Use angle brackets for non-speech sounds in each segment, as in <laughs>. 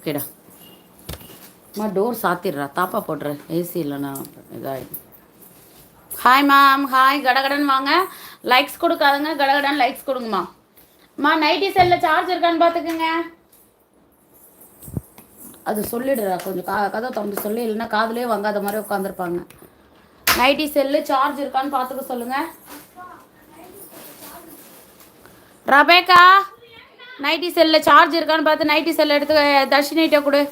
ஓகேடா. அம்மா டோர் சாத்திடுறா. தாப்பா போடுற ஏசி இல்லைண்ணா இதாகிடும் ஹாய் மேம் ஹாய் கடகடன் வாங்க. லைக்ஸ் கொடுக்காதுங்க. கடகடன் லைக்ஸ் கொடுங்கம்மா. அம்மா நைட்டி செல்லில் சார்ஜ் இருக்கான்னு பார்த்துக்குங்க. அது சொல்லிடுறா. கொஞ்சம் கா கதை திறந்து சொல்லி. இல்லைன்னா காதுலயே வாங்காத மாதிரி உட்காந்துருப்பாங்க. நைட்டி செல்லு சார்ஜ் இருக்கான்னு பார்த்துக்க சொல்லுங்க. ரபேக்கா நைட்டி செல்லில் சார்ஜ் இருக்கான்னு பார்த்து நைட்டி செல்ல எடுத்து தர்ஷினிகிட்ட கொடு.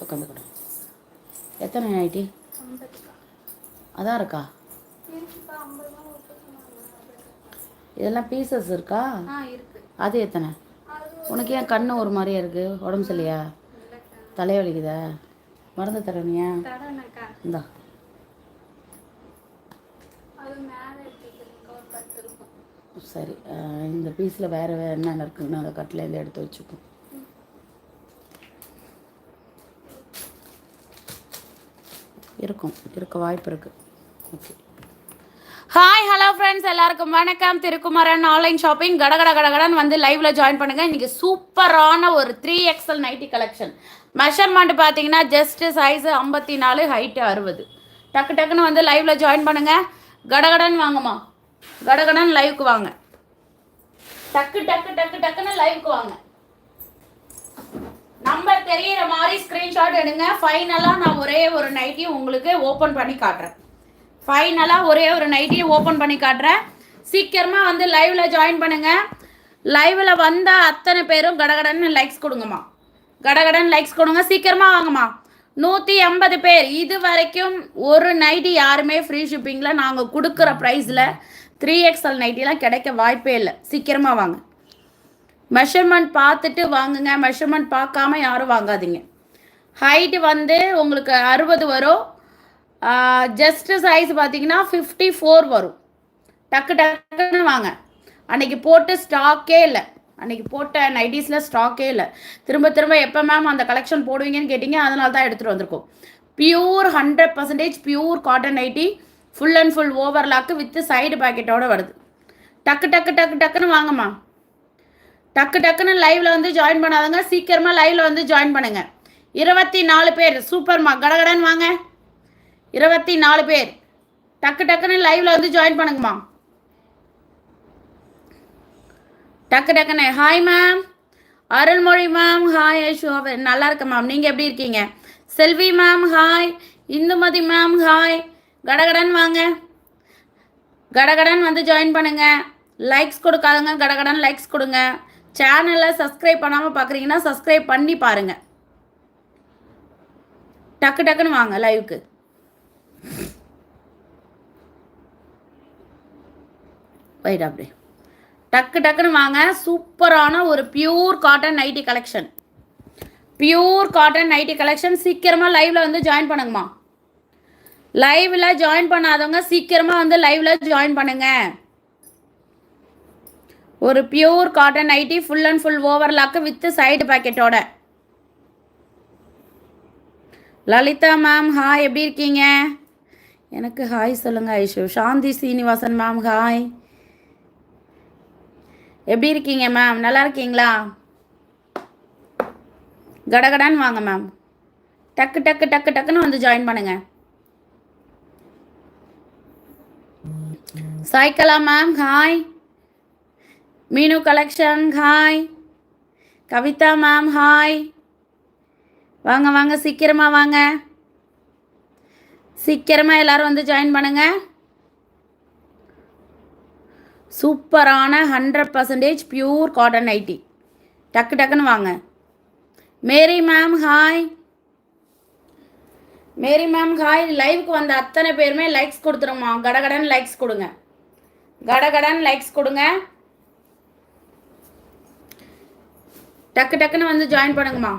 கொடு. எத்தனை நைட்டி? அதான் இருக்கா? இதெல்லாம் பீசஸ் இருக்கா? அது எத்தனை? உனக்கு ஏன் கண்ணு ஒரு மாதிரியா இருக்கு? உடம்பு சரியில்லையா தலைவலிக்குதா மருந்து தரணியா இந்தா. சரி இந்த பீஸில் வேறு வேறு என்னென்ன இருக்குன்னு அதை கட்டிலேருந்து எடுத்து வச்சுப்போம். இருக்கும். இருக்க வாய்ப்பு இருக்கு. ஓகே ஹாய் ஹலோ ஃப்ரெண்ட்ஸ் எல்லாருக்கும் வணக்கம். திருக்குமரன் ஆன்லைன் ஷாப்பிங் கடகட கடகடன் வந்து லைவ்ல ஜாயின் பண்ணுங்க. இன்னைக்கு சூப்பரான ஒரு three XL nighty collection measurement பார்த்தீங்கன்னா ஜஸ்ட் சைஸ் ஐம்பத்தி நாலு ஹைட்டு அறுபது. டக்கு டக்குன்னு வந்து லைவ்ல ஜாயின் பண்ணுங்க. கடகடன் வாங்கம்மா கடகடன் லைவுக்கு வாங்க. டக்கு டக்கு டக்கு டக்குன்னு லைவுக்கு வாங்க. நம்பர் தெரியற மாதிரி ஸ்க்ரீன்ஷாட் எடுங்க. ஃபைனலாக நான் ஒரே ஒரு நைட்டி உங்களுக்கு ஓப்பன் பண்ணி காட்டுறேன். ஃபைனலாக ஒரே ஒரு நைட்டியை ஓப்பன் பண்ணி காட்டுறேன். சீக்கிரமாக வந்து லைவ்ல ஜாயின் பண்ணுங்க. லைவ்ல வந்த அத்தனை பேரும் கடகடன்னு லைக்ஸ் கொடுங்கம்மா. கடகடன் லைக்ஸ் கொடுங்க. சீக்கிரமாக வாங்கம்மா. நூற்றி எண்பது பேர். இது வரைக்கும் ஒரு நைட்டி யாருமே ஃப்ரீ ஷிப்பிங்கில் நாங்கள் கொடுக்குற ப்ரைஸில் த்ரீ எக்ஸ்எல் நைட்டிலாம் கிடைக்க வாய்ப்பே இல்லை. சீக்கிரமாக வாங்க. மெஷர்மெண்ட் பார்த்துட்டு வாங்குங்க. மெஷர்மெண்ட் பார்க்காம யாரும் வாங்காதீங்க. ஹைட்டு வந்து உங்களுக்கு அறுபது வரும். ஜஸ்ட் சைஸ் பார்த்தீங்கன்னா ஃபிஃப்டி ஃபோர் வரும். டக்கு டக்குன்னு வாங்க. அன்னைக்கு போட்டு ஸ்டாக்கே இல்லை. அன்னைக்கு போட்ட நைட்டிஸில் ஸ்டாக்கே இல்லை. திரும்ப திரும்ப எப்போ மேம் அந்த கலெக்ஷன் போடுவீங்கன்னு கேட்டிங்க அதனால தான் எடுத்துகிட்டு வந்திருக்கோம். Pure hundred percentage pure cotton nighty full and full overlock with side பாக்கெட்டோடு வருது. டக்கு டக்கு டக்கு டக்குன்னு வாங்கம்மா டக்கு டக்குன்னு லைவில் வந்து ஜாயின் பண்ணாதங்க. சீக்கிரமாக லைவில் வந்து ஜாயின் பண்ணுங்கள் இருபத்தி நாலு பேர் சூப்பர்மா கடகடன் வாங்க. இருபத்தி நாலு பேர். டக்கு டக்குன்னு லைவ்ல வந்து ஜாயின் பண்ணுங்கம்மா. டக்கு டக்குன்னு. Hi ma'am Arulmozhi ma'am hi Aishu. நல்லா இருக்கேன் மேம் நீங்கள் எப்படி இருக்கீங்க? Selvi ma'am hi Indumathi ma'am hi கடகடன் வாங்க. கடகடன் வந்து ஜாயின் பண்ணுங்க. லைக்ஸ் கொடுக்காதங்க கடகடன் லைக்ஸ் கொடுங்க. சேனலை சப்ஸ்கிரைப் பண்ணாமல் பார்க்குறீங்கன்னா சப்ஸ்கிரைப் பண்ணி பாருங்கள் டக்கு டக்குன்னு வாங்க லைவுக்கு வெயிட் அப்படி டக்கு டக்குன்னு வாங்க சூப்பரான ஒரு pure cotton nighty collection pure cotton nighty collection சீக்கிரமாக லைவில் வந்து ஜாயின் பண்ணுங்கம்மா. லைவில் ஜாயின் பண்ணாதவங்க சீக்கிரமாக வந்து லைவில் ஜாயின் பண்ணுங்க. ஒரு pure cotton nighty full and full overlock with side பாக்கெட்டோட Lalitha ma'am hi எப்படி இருக்கீங்க? எனக்கு ஹாய் சொல்லுங்க ஐஷு. சாந்தி சீனிவாசன் மேம் ஹாய் எப்படி இருக்கீங்க மேம் நல்லா இருக்கீங்களா? கடகடான்னு வாங்க மேம் டக்கு டக்கு டக்கு டக்குன்னு வந்து ஜாயின் பண்ணுங்க. Saikala ma'am hi Meenu collection hi Kavitha ma'am hi வாங்க வாங்க. சீக்கிரமாக வாங்க. சீக்கிரமாக எல்லாரும் வந்து ஜாயின் பண்ணுங்கள் சூப்பரான hundred percentage pure cotton nighty டக்கு டக்குன்னு வாங்க. Mary ma'am hi Mary ma'am hi லைவ்க்கு வந்த அத்தனை பேருமே லைக்ஸ் கொடுத்துருமா கடகடன் லைக்ஸ் கொடுங்க. கடகடன் லைக்ஸ் கொடுங்க. டக்கு டக்குன்னு வந்து ஜாயின் பண்ணுங்கம்மா.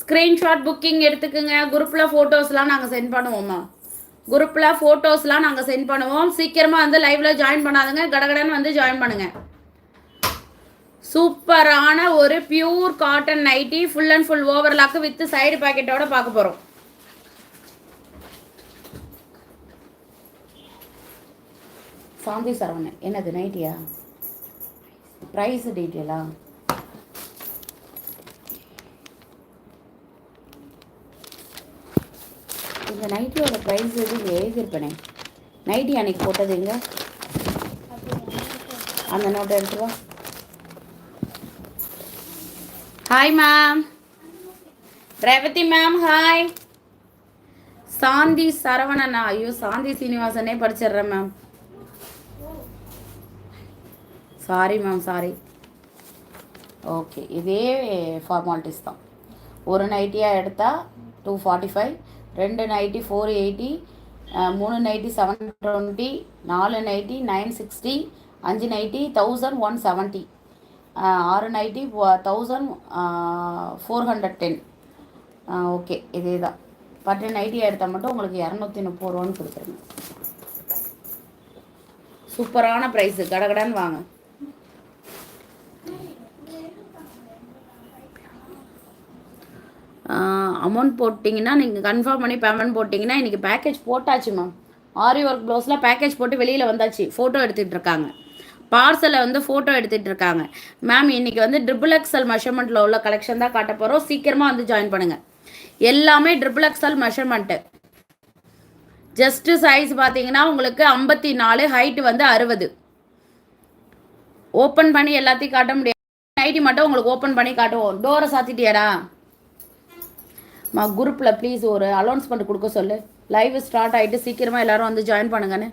ஸ்க்ரீன்ஷாட் புக்கிங் எடுத்துக்கோங்க. குரூப்பில் ஃபோட்டோஸ்லாம் நாங்கள் சென்ட் பண்ணுவோம்மா. குரூப்பில் ஃபோட்டோஸ்லாம் நாங்கள் சென்ட் பண்ணுவோம். சீக்கிரமாக வந்து லைவில் ஜாயின் பண்ணாதுங்க. கடகடன்னு வந்து ஜாயின் பண்ணுங்கள் சூப்பரான ஒரு pure cotton nighty full and full overlock with side பாக்கெட்டோட பார்க்க போகிறோம் சாந்தி சரவணன் என்னது நைட்டியா ப்ரைஸ் டீட்டெயிலா இந்த நைட்டியோட ப்ரைஸ் இது எழுதியிருப்பேனே நைட்டி அன்னைக்கு போட்டது எங்க? அந்த நோட்டை எடுத்துருவா hi ma'am Revathi ma'am hi Shanthi சரவணனா. ஐயோ சாந்தி சீனிவாசனே படிச்சிடுறேன் ma'am sorry ma'am sorry okay இதே ஃபார்மாலிட்டிஸ் தான். ஒரு நைட்டியாக எடுத்தால் டூ ஃபார்ட்டி ஃபைவ் ரெண்டு நைட்டி ஃபோர் எயிட்டி மூணு நைட்டி செவன் டுவெண்ட்டி நாலு நைட்டி நைன் சிக்ஸ்டி அஞ்சு நைட்டி தௌசண்ட் ஒன் செவன்ட்டி ஆறு nighty thousand four hundred ten. Okay இதே தான். பட்டு நைட்டி எடுத்தால் மட்டும் உங்களுக்கு இரநூத்தி முப்பது ரூபான்னு கொடுத்துருங்க. சூப்பரான ப்ரைஸு கடகடன்னு வாங்க. அமௌண்ட் போட்டிங்கன்னா நீங்கள் கன்ஃபார்ம் பண்ணி பேமெண்ட் போட்டிங்கன்னா இன்றைக்கி பேக்கேஜ் போட்டாச்சு மேம் ஆரி ஒர்க் ப்ளவுஸில் பேக்கேஜ் போட்டு வெளியில் வந்தாச்சு. ஃபோட்டோ எடுத்துகிட்டு இருக்காங்க. பார்சலை வந்து ஃபோட்டோ எடுத்துகிட்டு இருக்காங்க. மேம் இன்றைக்கி வந்து ட்ரிபிள் எக்ஸல் மெஷர்மெண்ட்டில் உள்ள கலெக்ஷன் தான் காட்ட போகிறோம் சீக்கிரமாக வந்து ஜாயின் பண்ணுங்கள் எல்லாமே triple XL measurement just size பார்த்தீங்கன்னா உங்களுக்கு ஐம்பத்தி நாலு ஹைட்டு வந்து அறுபது. ஓப்பன் பண்ணி எல்லாத்தையும் காட்ட முடியாது. நைட்டி மட்டும் உங்களுக்கு ஓப்பன் பண்ணி காட்டுவோம். டோரை சாத்திட்டியாடா? மா குரூப்பில் ப்ளீஸ் ஒரு அலௌன்ஸ்மெண்ட் கொடுக்க சொல்லு. லைவ் ஸ்டார்ட் ஆகிட்டு சீக்கிரமாக எல்லாரும் வந்து ஜாயின் பண்ணுங்கன்னு.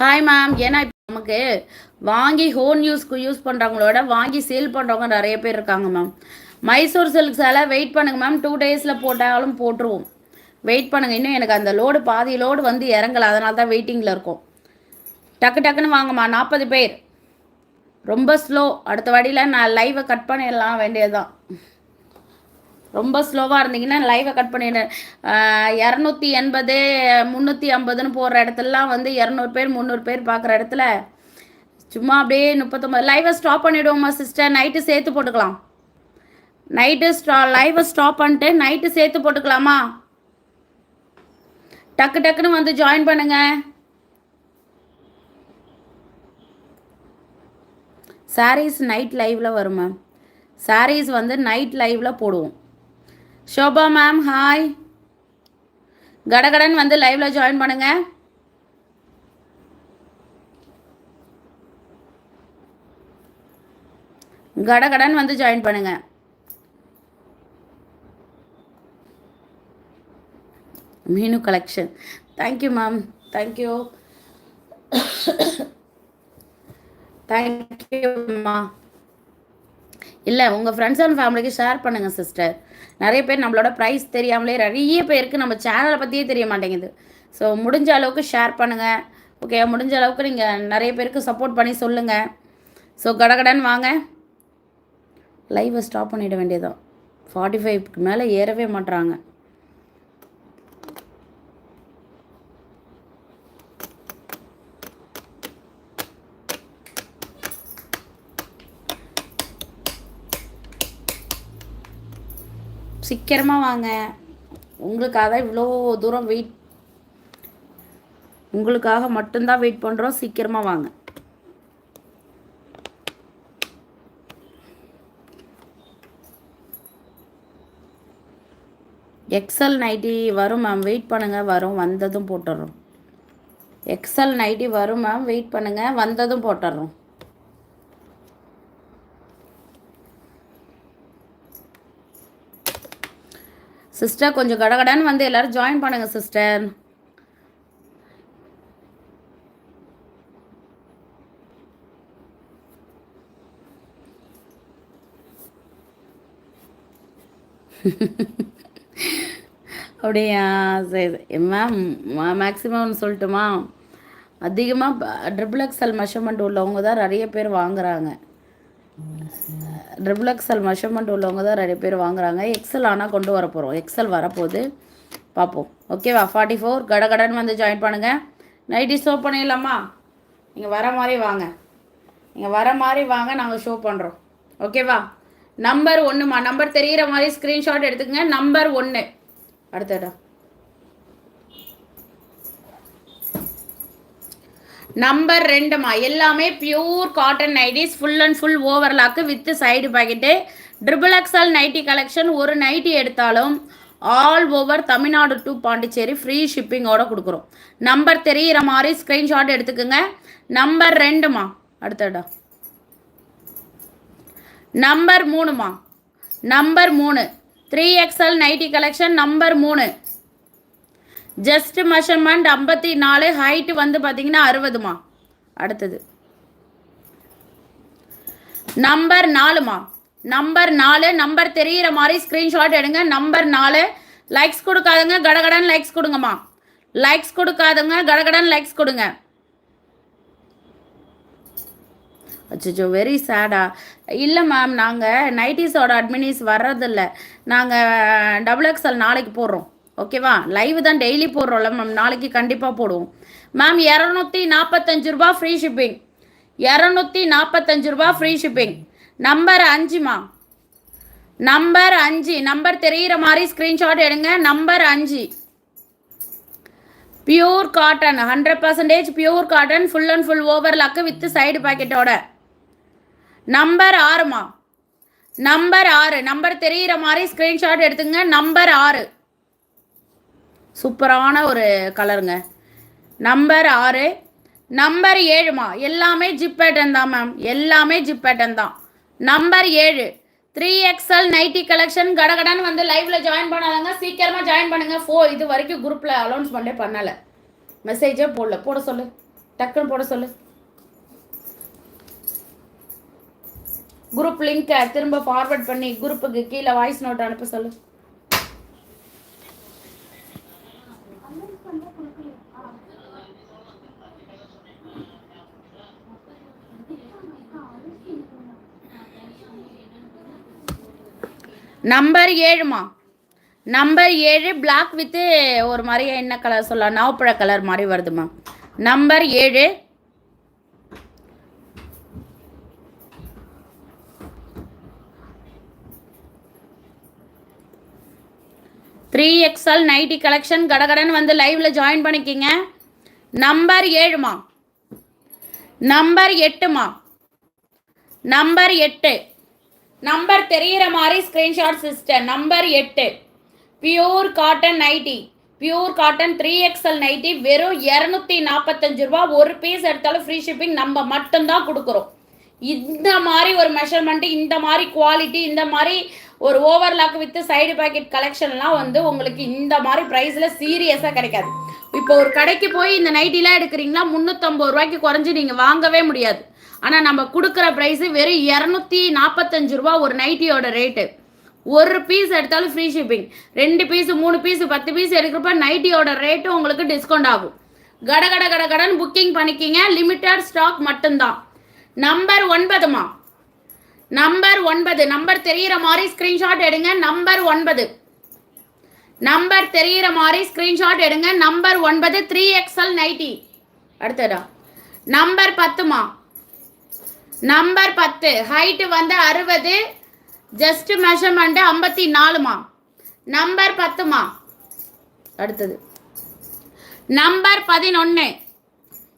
ஹாய் மேம் ஏன்னா இப்போ நமக்கு வாங்கி ஹோன் யூஸ்க்கு யூஸ் பண்ணுறவங்களோட வாங்கி சேல் பண்ணுறவங்க நிறைய பேர் இருக்காங்க மேம் மைசூர் சில்க் சேலை வெயிட் பண்ணுங்கள் மேம் டூ டேஸில் போட்டாலும் போட்டுருவோம். வெயிட் பண்ணுங்கள் இன்னும் எனக்கு அந்த லோடு பாதி லோடு வந்து இறங்கலை. அதனால தான் வெயிட்டிங்கில் இருக்கும். டக்கு டக்குன்னு வாங்கம்மா. நாற்பது பேர். ரொம்ப ஸ்லோ அடுத்த வாடியில் நான் லைவை கட் பண்ணிடலாம் வேண்டியதுதான். ரொம்ப ஸ்லோவாக இருந்தீங்கன்னா லைவை கட் பண்ணிடுறேன் இரநூத்தி எண்பது முந்நூற்றி ஐம்பதுன்னு போடுற இடத்துலலாம் வந்து இரநூறு பேர் முந்நூறு பேர் பார்க்குற இடத்துல சும்மா அப்படியே முப்பத்தொம்பது லைவை ஸ்டாப் பண்ணிவிடுவோம்மா சிஸ்டர் நைட்டு சேர்த்து போட்டுக்கலாம். நைட்டு ஸ்டா லைவை ஸ்டாப் பண்ணிட்டு நைட்டு சேர்த்து போட்டுக்கலாமா? டக்கு டக்குன்னு வந்து ஜாயின் பண்ணுங்கள் சாரீஸ் நைட் லைவில் வரும் மேம் சாரீஸ் வந்து நைட் லைவில் போடுவோம். ஷோபா மேம் ஹாய் கடகடன் வந்து லைவில் ஜாயின் பண்ணுங்க. கடகடன் வந்து ஜாயின் பண்ணுங்க. மீனு கலெக்ஷன் தேங்க்யூ மேம் தேங்க்யூ தேங்க்யூம்மா இல்லை உங்கள் ஃப்ரெண்ட்ஸ் அண்ட் ஃபேமிலிக்கு ஷேர் பண்ணுங்கள் சிஸ்டர் நிறைய பேர் நம்மளோட ப்ரைஸ் தெரியாமலே நிறைய பேருக்கு நம்ம சேனலை பற்றியே தெரிய மாட்டேங்குது. ஸோ முடிஞ்ச அளவுக்கு ஷேர் பண்ணுங்கள் ஓகே முடிஞ்ச அளவுக்கு நீங்கள் நிறைய பேருக்கு சப்போர்ட் பண்ணி சொல்லுங்கள் ஸோ கடகடன் வாங்க. லைவை ஸ்டாப் பண்ணிட வேண்டியதான் ஃபார்ட்டி ஃபைவ்க்கு மேலே ஏறவே மாட்டுறாங்க சீக்கிரமாக வாங்க. உங்களுக்காக தான் இவ்வளோ தூரம் வெயிட் உங்களுக்காக மட்டும்தான் வெயிட் பண்ணுறோம் சீக்கிரமாக வாங்க. எக்ஸல் நைட்டி வரும் மேம் வெயிட் பண்ணுங்கள் வரும். வந்ததும் போட்டுடுறோம் எக்ஸல் நைட்டி வரும் மேம் வெயிட் பண்ணுங்கள் வந்ததும் போட்டுடுறோம் சிஸ்டர் கொஞ்சம் கடகடன்னு வந்து எல்லோரும் ஜாயின் பண்ணுங்கள் சிஸ்டர் <laughs> அப்படியா? சரி மேம் மேக்ஸிமம் சொல்லட்டுமா? அதிகமாக ட்ரிபிள் எக்ஸல் மெஷர்மெண்ட் உள்ளவங்க தான் நிறைய பேர் வாங்குறாங்க. ட்ரிபிள் எக்ஸல் மெஷர்மெண்ட் உள்ளவங்க தான் ரெண்டு பேர் வாங்குறாங்க. எக்ஸல் ஆனால் கொண்டு வர போகிறோம் எக்ஸல் வரப்போகுது. பார்ப்போம். ஓகேவா ஃபார்ட்டி ஃபோர் கடகடன்னு வந்து ஜாயின் பண்ணுங்கள் நைட்டி ஷோ பண்ணிடலாமா நீங்கள் வர மாதிரி வாங்க. நீங்கள் வர மாதிரி வாங்க நாங்கள் ஷோ பண்ணுறோம் ஓகேவா நம்பர் ஒன்றுமா நம்பர் தெரிகிற மாதிரி ஸ்க்ரீன்ஷாட் எடுத்துக்கங்க. நம்பர் ஒன்று அடுத்தடா நம்பர் ரெண்டுமா எல்லாமே pure cotton nighties full and full overlock with side pocket triple XL nighty collection ஒரு நைட்டி எடுத்தாலும் all over Tamil Nadu to Pondicherry free ஷிப்பிங்கோட கொடுக்குறோம். நம்பர் தெரிகிற மாதிரி ஸ்க்ரீன்ஷாட் எடுத்துக்கோங்க. நம்பர் ரெண்டுமா அடுத்தடா நம்பர் மூணுமா நம்பர் மூணு three XL nighty collection number மூணு. ஜஸ்ட் மெஷர்மெண்ட் ஐம்பத்தி நாலு ஹைட்டு வந்து பார்த்தீங்கன்னா அறுபதுமா? அடுத்தது. நம்பர் நாலுமா? நம்பர் நாலு நம்பர் தெரிகிற மாதிரி ஸ்க்ரீன்ஷாட் எடுங்க. நம்பர் நாலு லைக்ஸ் கொடுக்காதுங்க கடகடன் லைக்ஸ் கொடுங்கம்மா. லைக்ஸ் கொடுக்காதுங்க கடகடன் லைக்ஸ் கொடுங்க. அச்சோ வெரி சேடா இல்லை மேம் நாங்கள் நைட்டிஸோட அட்மினிஸ் வர்றதில்ல. நாங்கள் டபுள் எக்ஸ்எல் நாளைக்கு போடுறோம். ஓகேவா? லைவ் தான் டெய்லி போடுறோம்ல மேம் நாளைக்கு கண்டிப்பாக போடுவோம். மேம் இரநூத்தி நாற்பத்தஞ்சு ரூபா ஃப்ரீ ஷிப்பிங் இரநூத்தி நாற்பத்தஞ்சு ரூபா ஃப்ரீ ஷிப்பிங் நம்பர் அஞ்சுமா நம்பர் அஞ்சு. நம்பர் தெரிகிற மாதிரி ஸ்க்ரீன்ஷாட் எடுங்க. நம்பர் அஞ்சு. Pure cotton hundred percentage pure cotton full and full overlock with side பாக்கெட்டோட number ஆறுமா நம்பர் ஆறு. நம்பர் தெரிகிற மாதிரி ஸ்க்ரீன்ஷாட் எடுத்துங்க. நம்பர் ஆறு. சூப்பரான ஒரு கலருங்க. நம்பர் ஆறு நம்பர் ஏழுமா? எல்லாமே ஜிப் பேட்டன் தான் மேம் எல்லாமே ஜிப் பேட்டன் தான். நம்பர் ஏழு த்ரீ எக்ஸ்எல் நைட்டி கலெக்ஷன் கடகடன்னு வந்து லைவ்ல ஜாயின் பண்ணாதாங்க சீக்கிரமா ஜாயின் பண்ணுங்க. ஃபோ இது வரைக்கும் குரூப்ல பண்ணே பண்ணல. மெசேஜே போடல. போட சொல்லு. டக்குன்னு போட சொல்லு. குரூப் லிங்க்கை திரும்ப ஃபார்வர்ட் பண்ணி குரூப்புக்கு கீழே வாய்ஸ் நோட் அனுப்ப சொல்லு. நம்பர் ஏழுமா. நம்பர் ஏழு பிளாக் வித்து ஒரு மாதிரி என்ன கலர் சொல்லலாம்? நவப்பழ கலர் மாதிரி வருதுமா. நம்பர் ஏழு. த்ரீ எக்ஸ்எல் நைட்டி கலெக்ஷன் கடகடன் வந்து லைவ்ல ஜாயின் பண்ணிக்கிங்க. நம்பர் ஏழுமா. நம்பர் எட்டுமா. நம்பர் எட்டு. நம்பர் தெரிகிற மாதிரி ஸ்க்ரீன்ஷாட் சிஸ்டர் நம்பர் எட்டு. Pure cotton nighty pure cotton three XL nighty வெறும் இரநூத்தி நாற்பத்தஞ்சு ரூபா ஒரு பீஸ் எடுத்தாலும் ஃப்ரீ ஷிப்பிங் நம்ம மட்டும்தான் கொடுக்குறோம். இந்த மாதிரி ஒரு மெஷர்மெண்ட்டு இந்த மாதிரி குவாலிட்டி இந்த மாதிரி ஒரு ஓவர்லாக் வித் சைடு பேக்கெட் கலெக்ஷன்லாம் வந்து உங்களுக்கு இந்த மாதிரி ப்ரைஸில் சீரியஸாக கிடைக்காது. இப்போ ஒரு கடைக்கு போய் இந்த நைட்டிலாம் எடுக்கிறீங்களா? முந்நூற்றம்பது ரூபாய்க்கு குறைஞ்சி நீங்கள் வாங்கவே முடியாது. ஆனால் நம்ம கொடுக்குற ப்ரைஸு வெறும் இரநூத்தி நாற்பத்தஞ்சு ரூபா ஒரு நைட்டியோட ரேட்டு ஒரு பீஸ் எடுத்தாலும் ஃப்ரீ ஷிப்பிங் ரெண்டு பீஸு மூணு பீஸ் பத்து பீஸ் எடுக்கிறப்ப நைட்டியோட ரேட்டும் உங்களுக்கு டிஸ்கவுண்ட் ஆகும். கட கட கட கடன் புக்கிங் பண்ணிக்கிங்க. லிமிட்டட் ஸ்டாக் மட்டும்தான். நம்பர் ஒன்பதுமா? நம்பர் ஒன்பது. நம்பர் தெரிகிற மாதிரி ஸ்க்ரீன்ஷாட் எடுங்க. நம்பர் ஒன்பது. நம்பர் தெரிகிற மாதிரி ஸ்க்ரீன்ஷாட் எடுங்க. நம்பர் ஒன்பது த்ரீ எக்ஸ்எல் நைட்டி அடுத்தடா நம்பர் பத்துமா? நம்பர் பத்து. ஹைட்டு வந்து அறுபது. ஜஸ்ட் மெஷர்மெண்ட்டு ஐம்பத்தி நாலுமா? நம்பர் பத்துமா? அடுத்தது. நம்பர் பதினொன்று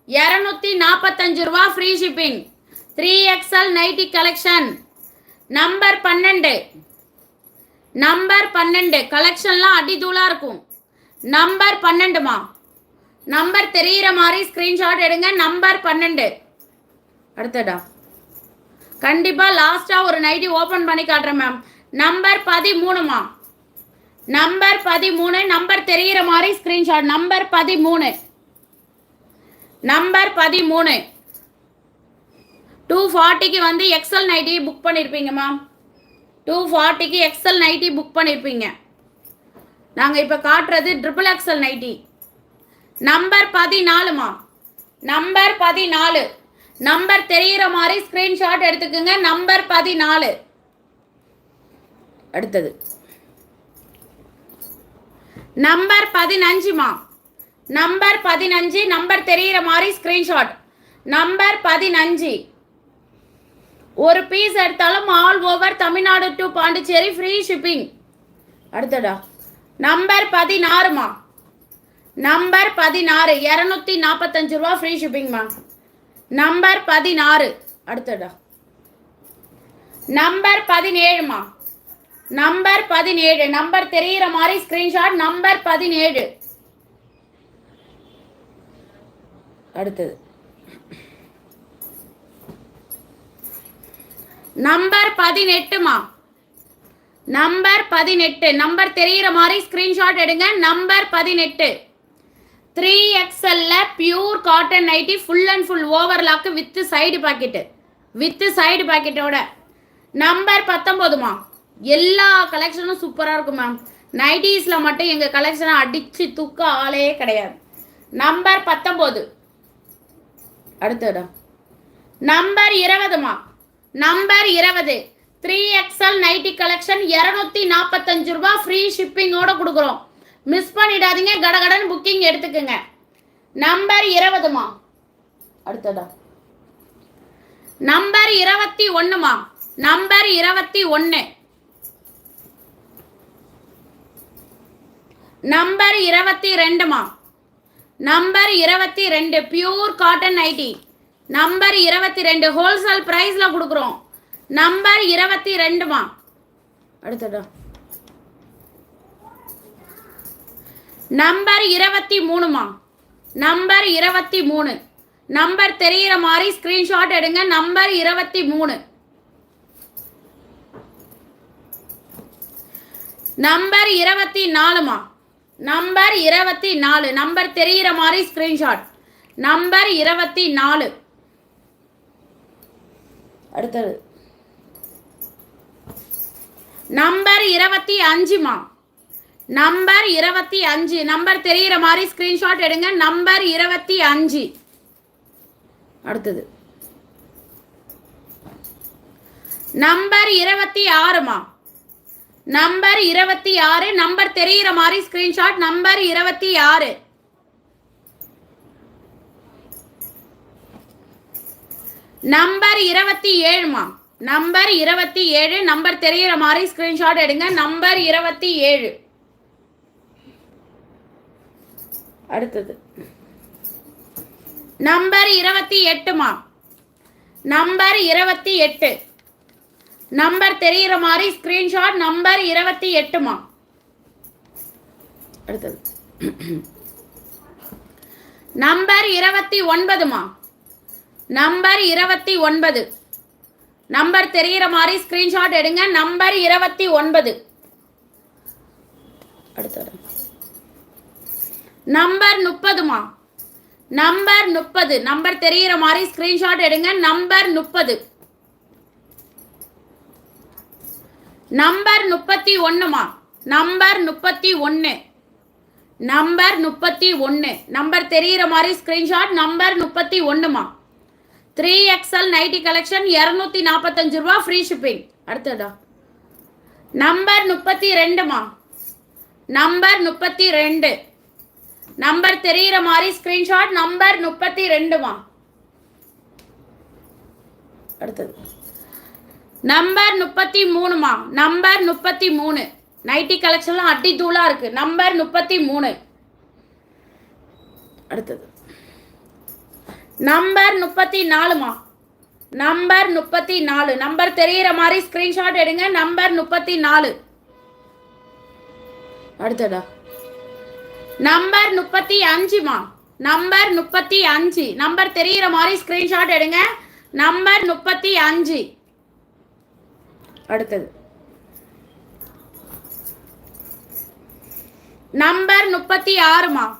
இரநூத்தி நாற்பத்தஞ்சு ரூபா free shipping three XL nighty collection number பன்னெண்டு. நம்பர் பன்னெண்டு. கலெக்ஷன்லாம் அடிதூளாக இருக்கும். நம்பர் பன்னெண்டுமா? நம்பர் தெரிகிற மாதிரி ஸ்க்ரீன்ஷாட் எடுங்க. நம்பர் பன்னெண்டு. அடுத்தடா கண்டிப்பாக லாஸ்ட்டாக ஒரு நைட்டி ஓப்பன் பண்ணி காட்டுறேன் மேம் நம்பர் பதிமூணுமா நம்பர் பதிமூணு நம்பர் தெரிகிற மாதிரி ஸ்க்ரீன்ஷாட் நம்பர் பதிமூணு. நம்பர் பதிமூணு. டூ ஃபார்ட்டிக்கு வந்து எக்ஸல் நைட்டி புக் பண்ணியிருப்பீங்க மேம் டூ ஃபார்ட்டிக்கு எக்ஸல் நைட்டி புக் பண்ணியிருப்பீங்க நாங்கள் இப்போ காட்டுறது ட்ரிபிள் எக்ஸல் நைட்டி நம்பர் பதினாலுமா நம்பர் பதினாலு. நம்பர் தெரிகிற மாதிரி ஸ்க்ரீன்ஷாட் எடுத்துக்கோங்க. நம்பர் பதினாலு. அடுத்தது. நம்பர் பதினஞ்சுமா நம்பர் பதினஞ்சு நம்பர் தெரியிற மாதிரி ஸ்கிரீன்ஷாட் நம்பர் பதினஞ்சு. ஒரு பீஸ் எடுத்தாலும் all over Tamil Nadu to Pondicherry free shipping அடுத்தடா number பதினாறுமா நம்பர் பதினாறு இரநூத்தி நாற்பத்தஞ்சு ரூபா ஃப்ரீ ஷிப்பிங்மா நம்பர் பதினாறு. அடுத்தடா நம்பர் பதினேழுமா? நம்பர் பதினேழு. நம்பர் தெரிகிற மாதிரி ஸ்கிரீன்ஷாட் நம்பர் பதினேழு. அடுத்தது. நம்பர் பதினெட்டுமா? நம்பர் பதினெட்டு. நம்பர் தெரிகிற மாதிரி ஸ்கிரீன்ஷாட் எடுங்க. நம்பர் பதினெட்டு. Three எக்ஸ்எல்ல pure cotton nighty full and full overlock with side pocket with side பாக்கெட்டோட number பத்தொம்போதுமா எல்லா கலெக்ஷனும் சூப்பராக இருக்கும் மேம் நைட்டிஸில் மட்டும் எங்கள் கலெக்ஷனை அடித்து தூக்க ஆளே கிடையாது. நம்பர் பத்தொம்போது அடுத்தடா நம்பர் இருபதுமா நம்பர் இருபது. த்ரீ எக்ஸ்எல் நைட்டி கலெக்ஷன் இரநூத்தி நாற்பத்தஞ்சு ரூபா ஃப்ரீ ஷிப்பிங்கோட கொடுக்குறோம். மிஸ் பண்ணிடாதீங்க. கடகடன் புக்கிங் எடுத்துக்கோங்க. நம்பர் இருபதுமா? அடுத்ததா? நம்பர் இருபத்தி ஒன்றுமா நம்பர் இருபத்தி ஒன்று நம்பர் இருபத்தி ரெண்டுமா? நம்பர் இருபத்தி ரெண்டு. பியூர் காட்டன் நைட்டி நம்பர் இருபத்தி ரெண்டு. ஹோல்சேல் ப்ரைஸில் கொடுக்குறோம். நம்பர் இருபத்தி ரெண்டுமா? அடுத்ததா? நம்பர் இருபத்தி மூணுமா நம்பர் இருபத்தி மூணு. நம்பர் தெரிகிற மாதிரி ஸ்கிரீன்ஷாட் எடுங்க. நம்பர் இருபத்தி மூணு. நம்பர் இருபத்தி நாலுமா நம்பர் இருபத்தி நாலு. நம்பர் தெரிகிற மாதிரி ஸ்கிரீன்ஷாட் நம்பர் இருபத்தி நாலு. அடுத்தது. நம்பர் இருபத்தி அஞ்சுமா நம்பர் இருபத்தி அஞ்சு. நம்பர் தெரிகிற மாதிரி ஸ்கிரீன்ஷாட் எடுங்க. நம்பர் இருபத்தி அஞ்சு. அடுத்தது. நம்பர் இருபத்தி ஆறுமா நம்பர் இருபத்தி ஆறு. நம்பர் தெரிகிற மாதிரி ஸ்கிரீன்ஷாட் நம்பர் இருபத்தி ஆறு. நம்பர் இருபத்தி ஏழுமா நம்பர் இருபத்தி ஏழு. நம்பர் தெரியிற மாதிரி ஸ்கிரீன்ஷாட் எடுங்க. நம்பர் இருபத்தி ஏழு. அடுத்தது. நம்பர் இருபத்தி எட்டுமா? நம்பர் இருபத்தி எட்டு. நம்பர் தெரிகிற மாதிரி ஸ்கிரீன்ஷாட் நம்பர் இருபத்தி எட்டுமா? அடுத்தது. நம்பர் இருபத்தி ஒன்பதுமா? நம்பர் இருபத்தி ஒன்பது. நம்பர் தெரிகிற மாதிரி ஸ்கிரீன்ஷாட் எடுங்க. நம்பர் இருபத்தி ஒன்பது. அடுத்தது. நம்பர் முப்பதுமா? நம்பர் முப்பது. நம்பர் தெரிகிற மாதிரி ஸ்கிரீன்ஷாட் எடுங்க. நம்பர் முப்பது. நம்பர் முப்பத்தி ஒன்றுமா நம்பர் முப்பத்தி ஒன்று நம்பர் முப்பத்தி ஒன்று நம்பர் தெரிகிற மாதிரி ஸ்க்ரீன்ஷாட் நம்பர் முப்பத்தி ஒன்றுமா த்ரீ எக்ஸ்எல் நைட்டி கலெக்ஷன் இரநூத்தி நாற்பத்தஞ்சு ரூபா ஃப்ரீ ஷிப்பிங் அடுத்ததா? நம்பர் முப்பத்தி ரெண்டுமா? நம்பர் முப்பத்தி ரெண்டு. நம்பர் தெரியிற மாதிரி ஸ்கிரீன்ஷாட் நம்பர் முப்பத்தி ரெண்டுமா அடுத்தது. நம்பர் முப்பத்தி மூணுமா நம்பர் முப்பத்தி மூணு நைட்டி கலெக்ஷன்லாம் அட்டி தூளா இருக்கு. நம்பர் முப்பத்தி மூணு அடுத்தது. நம்பர் முப்பத்தி நாலுமா நம்பர் முப்பத்தி நாலு நம்பர் தெரிகிற மாதிரி ஸ்கிரீன்ஷாட் எடுங்க. நம்பர் முப்பத்தி நாலு அடுத்ததா. நம்பர் முப்பத்தி அஞ்சுமா நம்பர் முப்பத்தி அஞ்சு. நம்பர் தெரிகிற மாதிரி ஸ்கிரீன்ஷாட் எடுங்க. நம்பர் முப்பத்தி அஞ்சு. அடுத்தது. நம்பர் முப்பத்தி ஆறுமா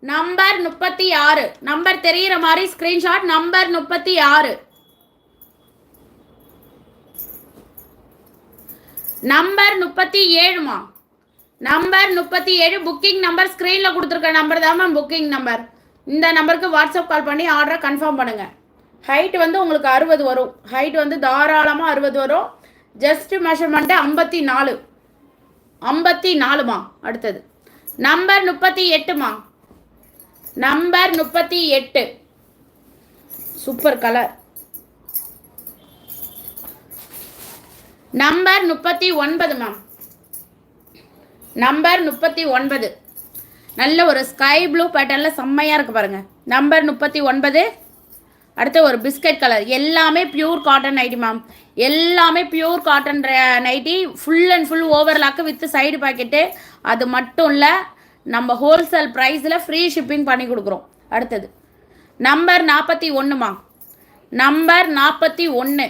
நம்பர் முப்பத்தி ஆறு. நம்பர் தெரிகிற மாதிரி ஸ்கிரீன்ஷாட் நம்பர் முப்பத்தி ஆறு. நம்பர் முப்பத்தி ஏழுமா நம்பர் முப்பத்தி ஏழு புக்கிங் நம்பர் ஸ்க்ரீனில் கொடுத்துருக்க நம்பர் தான் மேம் புக்கிங் நம்பர் இந்த நம்பருக்கு வாட்ஸ்அப் கால் பண்ணி ஆர்டரை கன்ஃபார்ம் பண்ணுங்கள் ஹைட் வந்து உங்களுக்கு அறுபது வரும். ஹைட் வந்து தாராளமாக அறுபது வரும். ஜஸ்ட் மெஷர்மெண்ட்டு ஐம்பத்தி நாலு. ஐம்பத்தி நாலுமா அடுத்தது. நம்பர் முப்பத்தி எட்டுமா நம்பர் முப்பத்தி எட்டு. சூப்பர் கலர் நம்பர் முப்பத்தி ஒன்பது மேம் நம்பர் முப்பத்தி ஒன்பது. நல்ல ஒரு ஸ்கை ப்ளூ பேட்டர்னில் செம்மையாக இருக்குது பாருங்கள் நம்பர் முப்பத்தி ஒன்பது. அடுத்து ஒரு பிஸ்கட் கலர் எல்லாமே பியூர் காட்டன் நைட்டி மேம் எல்லாமே pure cotton nighty full and full overlock with side pocket அது மட்டும் இல்லை நம்ம ஹோல்சேல் ப்ரைஸில் ஃப்ரீ ஷிப்பிங் பண்ணி கொடுக்குறோம். அடுத்தது. நம்பர் நாற்பத்தி ஒன்றுமா நம்பர் நாற்பத்தி ஒன்று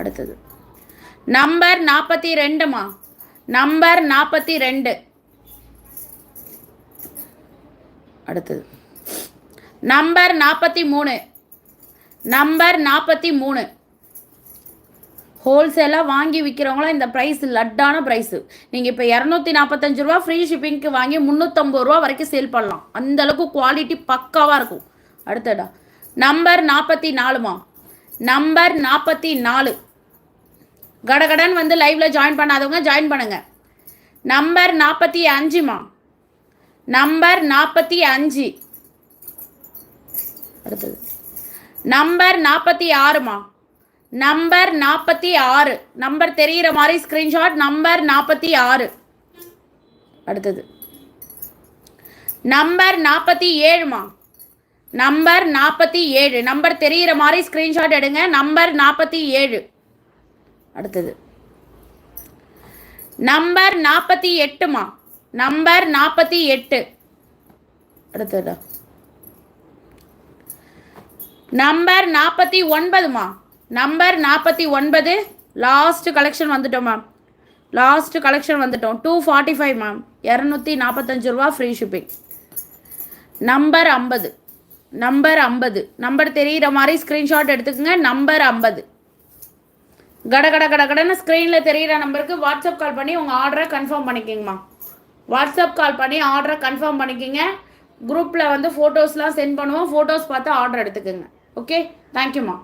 அடுத்தது. நம்பர் நாற்பத்தி ரெண்டுமா நம்பர் நாற்பத்தி ரெண்டு அடுத்தது. நம்பர் நாற்பத்தி மூணு நம்பர் நாற்பத்தி மூணு ஹோல்சேலாக வாங்கி விற்கிறவங்களாம் இந்த ப்ரைஸ் லட்டான ப்ரைஸு நீங்கள் இப்போ இரநூத்தி நாற்பத்தஞ்சு ரூபா ஃப்ரீ ஷிப்பிங்க்கு வாங்கி முந்நூற்றம்பது ரூபா வரைக்கும் சேல் பண்ணலாம். அந்த அளவுக்கு குவாலிட்டி பக்காவாக இருக்கும். அடுத்தடா நம்பர் நாற்பத்தி நாலுமா நம்பர் நாற்பத்தி நாலு கடகடன் வந்து லைவ்ல ஜாயின் பண்ணாதவங்க ஜாயின் பண்ணுங்க. நம்பர் நாற்பத்தி அஞ்சுமா நம்பர் நாற்பத்தி அஞ்சு. அடுத்தது. நம்பர் நாற்பத்தி ஆறுமா நம்பர் நாற்பத்தி ஆறு. நம்பர் தெரிகிற மாதிரி ஸ்க்ரீன்ஷாட் நம்பர் நாற்பத்தி ஆறு. அடுத்தது. நம்பர் நாற்பத்தி ஏழுமா நம்பர் நாற்பத்தி ஏழு. நம்பர் தெரிகிற மாதிரி ஸ்க்ரீன்ஷாட் எடுங்க. நம்பர் நாற்பத்தி ஏழு. அடுத்தது. நம்பர் நாற்பத்தி எட்டுமா நம்பர் நாற்பத்தி எட்டு. அடுத்தது. நம்பர் நாற்பத்தி ஒன்பதுமா நம்பர் நாற்பத்தி ஒன்பது லாஸ்ட் கலெக்ஷன் வந்துட்டோம் மேம் லாஸ்ட் கலெக்ஷன் வந்துட்டோம். டூ ஃபார்ட்டி ஃபைவ் மேம் இரநூத்தி நாற்பத்தஞ்சு ரூபா ஃப்ரீ ஷிப்பிங் நம்பர் ஐம்பது. நம்பர் ஐம்பது. நம்பர் தெரிகிற மாதிரி ஸ்க்ரீன்ஷாட் எடுத்துக்கோங்க. நம்பர் ஐம்பது. கட கட கட கடன்னு ஸ்க்ரீனில் தெரிகிற நம்பருக்கு வாட்ஸ்அப் கால் பண்ணி உங்கள் ஆர்டரை கன்ஃபார்ம் பண்ணிக்கிங்கம்மா. வாட்ஸ்அப் கால் பண்ணி ஆர்டரை கன்ஃபார்ம் பண்ணிக்கிங்க. குரூப்பில் வந்து ஃபோட்டோஸ்லாம் சென்ட் பண்ணுவோம். ஃபோட்டோஸ் பார்த்து ஆர்டர் எடுத்துக்கோங்க. ஓகே தேங்க்யூம்மா